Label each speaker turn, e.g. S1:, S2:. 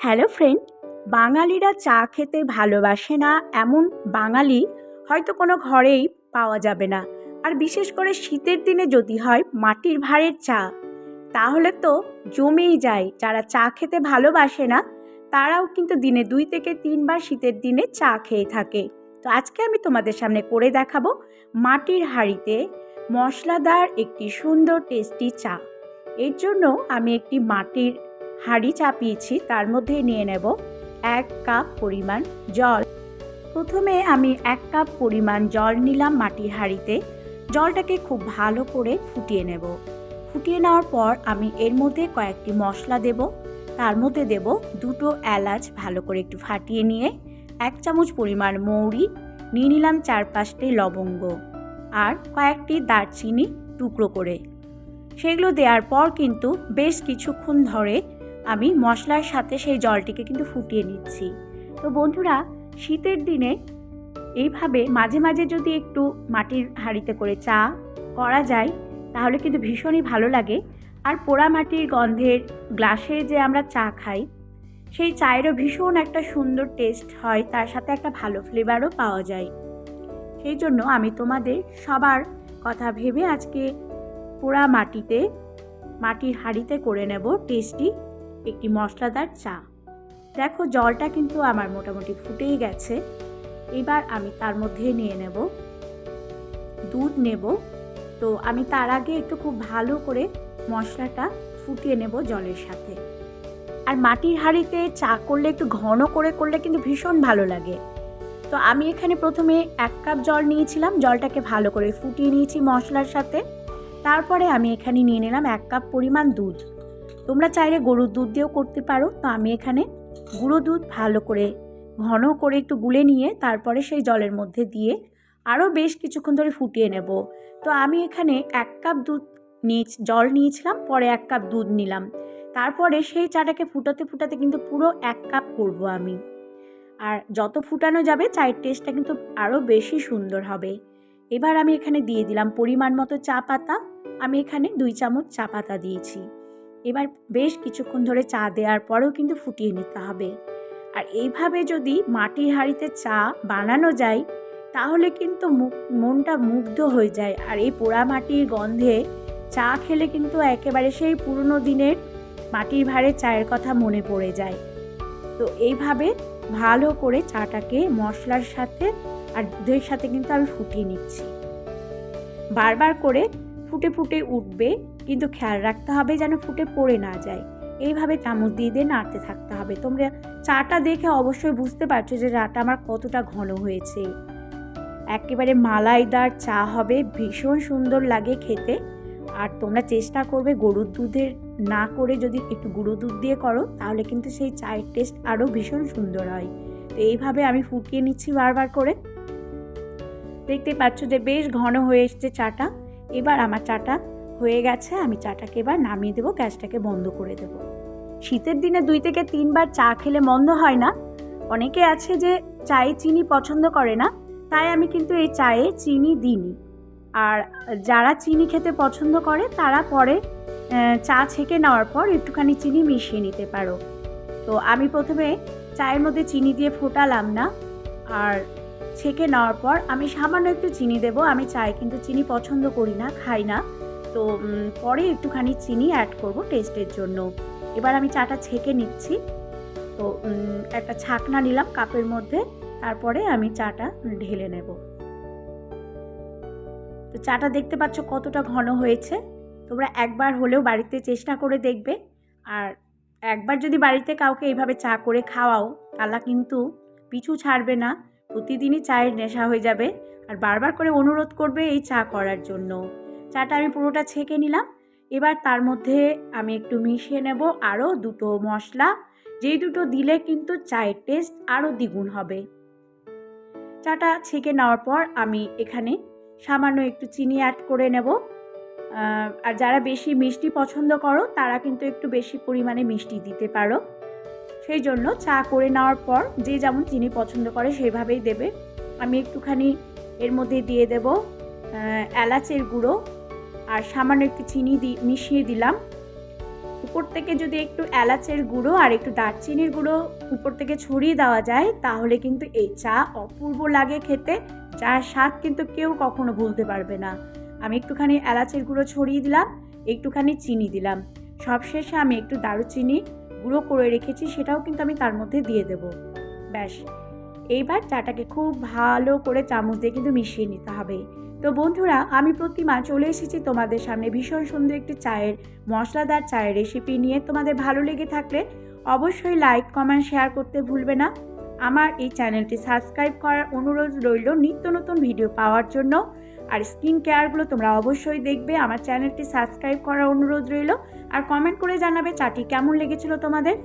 S1: Hello friend, বাঙালিরা চা খেতে ভালোবাসে না এমন বাঙালি হয়তো কোনো ঘরেই পাওয়া যাবে না। আর বিশেষ করে শীতের দিনে যদি হয় মাটির ভাঁড়ের চা, তাহলে তো জমেই যায়। যারা চা খেতে ভালোবাসে না, তারাও কিন্তু দিনে দুই থেকে তিনবার শীতের দিনে চা খেয়ে থাকে। তো আজকে আমি তোমাদের সামনে করে দেখাবো মাটির হাঁড়িতে মশলাদার একটি সুন্দর টেস্টি চা। এর জন্য আমি একটি মাটির হাঁড়ি চাপিয়েছি, তার মধ্যে নিয়ে নেব এক কাপ পরিমাণ জল। প্রথমে আমি এক কাপ পরিমাণ জল নিলাম মাটির হাঁড়িতে। জলটাকে খুব ভালো করে ফুটিয়ে নেব। ফুটিয়ে নেওয়ার পর আমি এর মধ্যে কয়েকটি মশলা দেব। তার মধ্যে দেব দুটো এলাচ ভালো করে একটু ফাটিয়ে নিয়ে, এক চামচ পরিমাণ মৌরি, নিয়ে নিলাম চার পাঁচটি লবঙ্গ আর কয়েকটি দারচিনি টুকরো করে। সেগুলো দেওয়ার পর কিন্তু বেশ কিছুক্ষণ ধরে আমি মশলার সাথে সেই জলটিকে কিন্তু ফুটিয়ে নিচ্ছি। তো বন্ধুরা, শীতের দিনে এইভাবে মাঝে মাঝে যদি একটু মাটির হাঁড়িতে করে চা করা যায়, তাহলে কিন্তু ভীষণই ভালো লাগে। আর পোড়া মাটির গন্ধের গ্লাসে যে আমরা চা খাই, সেই চায়েরও ভীষণ একটা সুন্দর টেস্ট হয়, তার সাথে একটা ভালো ফ্লেভারও পাওয়া যায়। সেই জন্য আমি তোমাদের সবার কথা ভেবে আজকে পোড়া মাটিতে, মাটির হাঁড়িতে করে নেব টেস্টি একটি মশলাদার চা। দেখো, জলটা কিন্তু আমার মোটামুটি ফুটেই গেছে। এবার আমি তার মধ্যে নিয়ে নেব। দুধ নেব। তো আমি তার আগে একটু খুব ভালো করে মশলাটা ফুটিয়ে নেব জলের সাথে। আর মাটির হাঁড়িতে চা করলে একটু ঘন করে করলে কিন্তু ভীষণ ভালো লাগে। তো আমি এখানে প্রথমে এক কাপ জল নিয়েছিলাম, জলটাকে ভালো করে ফুটিয়ে নিয়েছি মশলার সাথে। তারপরে আমি এখানে নিয়ে নিলাম এক কাপ পরিমাণ দুধ। তোমরা চাইলে গরুর দুধ দিয়েও করতে পারো। তো আমি এখানে গুঁড়ো দুধ ভালো করে, ঘন করে একটু গুলে নিয়ে তারপরে সেই জলের মধ্যে দিয়ে আরও বেশ কিছুক্ষণ ধরে ফুটিয়ে নেব। তো আমি এখানে এক কাপ দুধ নিয়ে জল নিয়েছিলাম, পরে এক কাপ দুধ নিলাম। তারপরে সেই চাটাকে ফুটাতে ফুটাতে কিন্তু পুরো এক কাপ করব আমি। আর যত ফুটানো যাবে, চায়ের টেস্টটা কিন্তু আরও বেশি সুন্দর হবে। এবার আমি এখানে দিয়ে দিলাম পরিমাণ মতো চা পাতা। আমি এখানে দুই চামচ চা পাতা দিয়েছি। এবার বেশ কিছুক্ষণ ধরে চা দেওয়ার পরেও কিন্তু ফুটিয়ে নিতে হবে। আর এইভাবে যদি মাটির হাঁড়িতে চা বানানো যায়, তাহলে কিন্তু মনটা মুগ্ধ হয়ে যায়। আর এই পোড়া মাটির গন্ধে চা খেলে কিন্তু একেবারে সেই পুরনো দিনের মাটির ভাঁড়ে চায়ের কথা মনে পড়ে যায়। তো এইভাবে ভালো করে চাটাকে মশলার সাথে আর দুধের সাথে কিন্তু আমি ফুটিয়ে নিচ্ছি। বারবার করে ফুটে ফুটে উঠবে কিন্তু খেয়াল রাখতে হবে যেন ফুটে পড়ে না যায়। এইভাবে চামচ দিয়ে দিয়ে নাড়তে থাকতে হবে। তোমরা চাটা দেখে অবশ্যই বুঝতে পারছ যে চাটা আমার কতটা ঘন হয়েছে। একেবারে মালাইদার চা হবে, ভীষণ সুন্দর লাগে খেতে। আর তোমরা চেষ্টা করবে গরুর দুধের না করে যদি একটু গুঁড়ো দুধ দিয়ে করো, তাহলে কিন্তু সেই চায়ের টেস্ট আরও ভীষণ সুন্দর হয়। তো এইভাবে আমি ফুটিয়ে নিচ্ছি বারবার করে। দেখতে পাচ্ছ যে বেশ ঘন হয়ে এসছে চাটা। এবার আমার চাটা হয়ে গেছে, আমি চাটাকে এবার নামিয়ে দেবো, গ্যাসটাকে বন্ধ করে দেব। শীতের দিনে দুই থেকে তিনবার চা খেলে মন্দ হয় না। অনেকে আছে যে চায়ে চিনি পছন্দ করে না, তাই আমি কিন্তু এই চায়ে চিনি দিইনি। আর যারা চিনি খেতে পছন্দ করে, তারা পরে চা ছেঁকে নেওয়ার পর একটুখানি চিনি মিশিয়ে নিতে পারো। তো আমি প্রথমে চায়ের মধ্যে চিনি দিয়ে ফোটালাম না, আর ছেঁকে নেওয়ার পর আমি সামান্য একটু চিনি দেব। আমি চায়ে কিন্তু চিনি পছন্দ করি না, খাই না। তো পরে একটুখানি চিনি অ্যাড করব টেস্টের জন্য। এবার আমি চাটা ছেঁকে নিচ্ছি। তো একটা ছাকনা নিলাম কাপের মধ্যে, তারপরে আমি চাটা ঢেলে নেব। তো, চাটা দেখতে পাচ্ছ কতটা ঘন হয়েছে। তোমরা একবার হলেও বাড়িতে চেষ্টা করে দেখবে। আর একবার যদি বাড়িতে কাউকে এইভাবে চা করে খাওয়াও তাহলে কিন্তু পিছু ছাড়বে না। প্রতিদিনই চায়ের নেশা হয়ে যাবে। আর বারবার করে অনুরোধ করবে এই চা করার জন্য। চাটা আমি পুরোটা ছেঁকে নিলাম। এবার তার মধ্যে আমি একটু মিশিয়ে নেব আরও দুটো মশলা। যেই দুটো দিলে কিন্তু চায়ের টেস্ট আরও দ্বিগুণ হবে। চাটা ছেঁকে নেওয়ার পর আমি এখানে সামান্য একটু চিনি অ্যাড করে নেব। আর যারা বেশি মিষ্টি পছন্দ করো, তারা কিন্তু একটু বেশি পরিমাণে মিষ্টি দিতে পারো। সেই জন্য চা করে নেওয়ার পর যে যেমন চিনি পছন্দ করে সেভাবেই দেবে। আমি একটুখানি এর মধ্যে দিয়ে দেব এলাচের গুঁড়ো। আর সামান্য একটু চিনি দি, মিশিয়ে দিলাম। উপর থেকে যদি একটু এলাচের গুঁড়ো আর একটু দারচিনির গুঁড়ো উপর থেকে ছড়িয়ে দেওয়া যায়, তাহলে কিন্তু এই চা অপূর্ব লাগে খেতে চার স্বাদ কিন্তু কেউ কখনো ভুলতে পারবে না। আমি একটুখানি এলাচের গুঁড়ো ছড়িয়ে দিলাম, একটুখানি চিনি দিলাম। সবশেষে আমি একটু দারুচিনি গুঁড়ো করে রেখেছি, সেটাও কিন্তু আমি তার মধ্যে দিয়ে দেব। ব্যাস, এইবার চাটাকে খুব ভালো করে চামচ দিয়ে কিন্তু মিশিয়ে নিতে হবে। তো বন্ধুরা, আমি প্রতিমা চলে এসেছি তোমাদের সামনে। ভীষণ সুন্দর একটি চায়ের, মশলাদার চায়ের রেসিপি নিয়ে। তোমাদের ভালো লেগে থাকলে অবশ্যই লাইক কমেন্ট শেয়ার করতে ভুলবে না। আমার এই চ্যানেলটি সাবস্ক্রাইব করার অনুরোধ রইল নিত্য নতুন ভিডিও পাওয়ার জন্য। আর স্কিন কেয়ারগুলো তোমরা অবশ্যই দেখবে। আমার চ্যানেলটি সাবস্ক্রাইব করার অনুরোধ রইল। আর কমেন্ট করে জানাবে চাটি কেমন লেগেছিল তোমাদের।